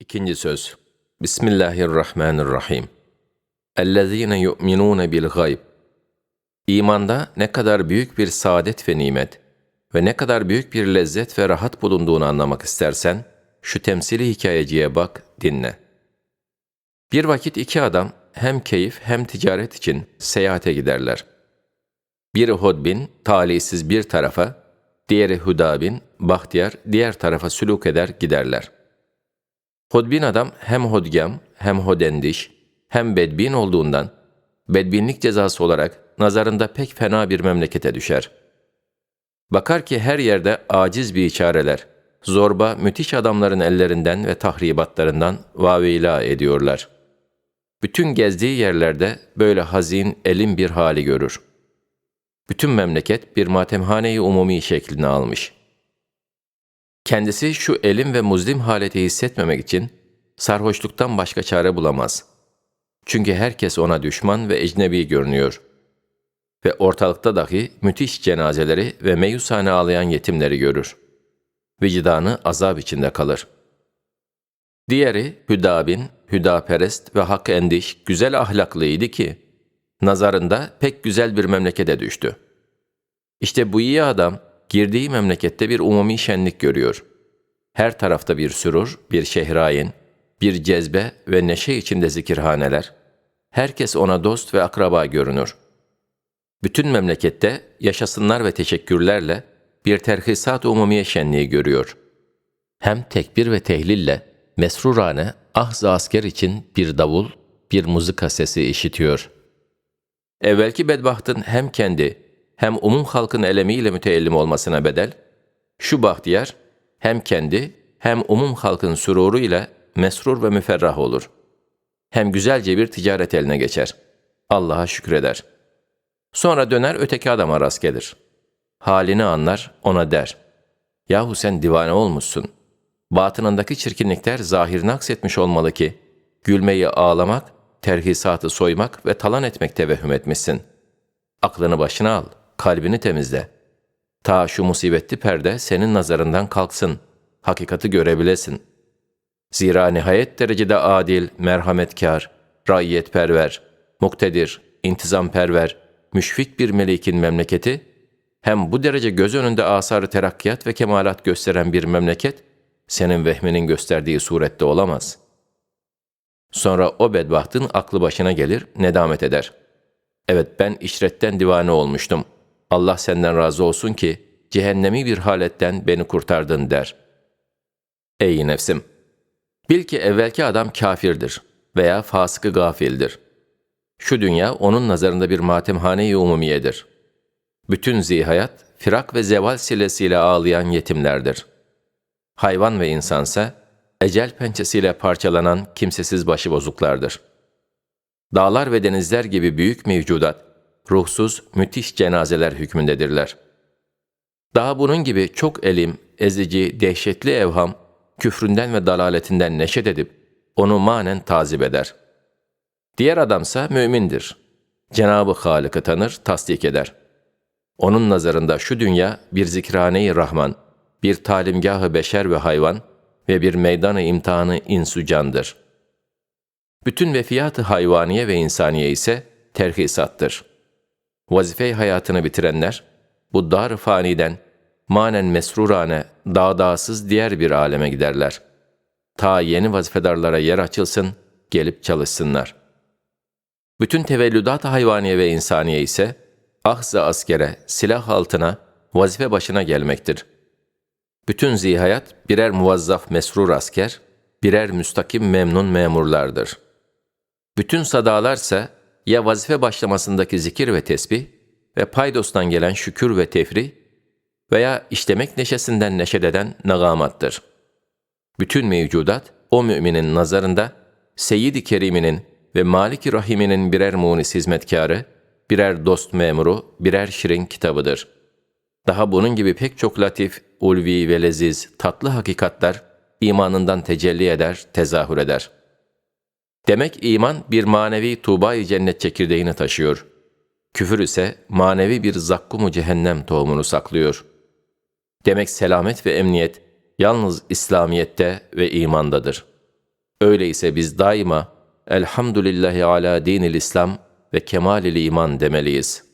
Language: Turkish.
İkinci söz. Bismillahirrahmanirrahim. Ellezine yu'minune bil gayb. İmanda ne kadar büyük bir saadet ve nimet ve ne kadar büyük bir lezzet ve rahat bulunduğunu anlamak istersen, şu temsili hikayeciye bak, dinle. Bir vakit iki adam hem keyif hem ticaret için seyahate giderler. Biri hodbin, talihsiz bir tarafa, diğeri hüdabin, bahtiyar, diğer tarafa süluk eder giderler.'' Hodbin adam hem hodgam hem hodendiş hem bedbin olduğundan bedbinlik cezası olarak nazarında pek fena bir memlekete düşer. Bakar ki her yerde aciz bir çareler, zorba müthiş adamların ellerinden ve tahribatlarından vaveyla ediyorlar. Bütün gezdiği yerlerde böyle hazin, elin bir hali görür. Bütün memleket bir matemhane-i umumi şeklini almış.'' Kendisi şu elim ve muzlim haleti hissetmemek için sarhoşluktan başka çare bulamaz. Çünkü herkes ona düşman ve ecnebi görünüyor. Ve ortalıkta dahi müthiş cenazeleri ve meyusane ağlayan yetimleri görür. Vicdanı azap içinde kalır. Diğeri Hüdabin, Hüdaperest ve hak endiş güzel ahlaklıydı ki, nazarında pek güzel bir memlekete düştü. İşte bu iyi adam, girdiği memlekette bir umumi şenlik görüyor. Her tarafta bir sürur, bir şehrayin, bir cezbe ve neşe içinde zikirhaneler. Herkes ona dost ve akraba görünür. Bütün memlekette yaşasınlar ve teşekkürlerle bir terhisat umumiye şenliği görüyor. Hem tekbir ve tehlille mesrurane ahz asker için bir davul, bir muzika sesi işitiyor. Evvelki bedbahtın hem kendi hem umum halkın elemiyle müteellim olmasına bedel, şu bahtiyar hem kendi hem umum halkın süruru ile mesrur ve müferrah olur. Hem güzelce bir ticaret eline geçer. Allah'a şükreder. Sonra döner öteki adama rast gelir. Halini anlar, ona der. Yahu sen divane olmuşsun. Batınındaki çirkinlikler zahirini aksetmiş olmalı ki, gülmeyi ağlamak, terhisatı soymak ve talan etmek tevehüm etmişsin. Aklını başına al.'' Kalbini temizle. Ta şu musibetli perde senin nazarından kalksın, hakikati görebilesin. Zira nihayet derecede adil, merhametkar, raiyetperver, muktedir, intizamperver, müşfik bir melekin memleketi, hem bu derece göz önünde asarı terakkiyat ve kemalat gösteren bir memleket, senin vehminin gösterdiği surette olamaz. Sonra o bedbahtın aklı başına gelir, nedamet eder. Evet ben işretten divane olmuştum.'' Allah senden razı olsun ki cehennemi bir haletten beni kurtardın der. Ey nefsim! Bil ki evvelki adam kafirdir veya fasıkı gafildir. Şu dünya onun nazarında bir matemhane-i umumiyedir. Bütün zihayat, firak ve zeval silesiyle ağlayan yetimlerdir. Hayvan ve insansa, ecel pençesiyle parçalanan kimsesiz başıbozuklardır. Dağlar ve denizler gibi büyük mevcudat, ruhsuz, müthiş cenazeler hükmündedirler. Daha bunun gibi çok elim, ezici, dehşetli evham, küfründen ve dalaletinden neşet edip, onu manen tazip eder. Diğer adamsa mümindir. Cenabı Halık'ı tanır, tasdik eder. Onun nazarında şu dünya bir zikrane-i Rahman, bir talimgahı beşer ve hayvan ve bir meydanı imtihanı insucandır. Bütün vefiyat-ı hayvaniye ve insaniye ise terhisattır.'' Vazife hayatını bitirenler, bu dar faniden manen mesrurane, dağdağsız diğer bir aleme giderler. Ta yeni vazifedarlara yer açılsın, gelip çalışsınlar. Bütün tevellüdat hayvaniye ve insaniye ise ahza askere, silah altına, vazife başına gelmektir. Bütün zihayat birer muvazzaf mesrur asker, birer müstakim memnun memurlardır. Bütün sadalarsa ya vazife başlamasındaki zikir ve tesbih ve paydostan gelen şükür ve tefri veya işlemek neşesinden neşeleden nagamattır. Bütün mevcudat o müminin nazarında Seyyid-i Kerim'inin ve Malik-i Rahim'inin birer munis hizmetkarı, birer dost memuru, birer şirin kitabıdır. Daha bunun gibi pek çok latif, ulvi ve leziz, tatlı hakikatler imanından tecelli eder, tezahür eder.'' Demek iman bir manevi tuğba cennet çekirdeğini taşıyor. Küfür ise manevi bir zakkumu cehennem tohumunu saklıyor. Demek selamet ve emniyet yalnız İslamiyet'te ve imandadır.'' Öyleyse biz daima Elhamdülillahi ala dinil İslam ve kemalil iman demeliyiz.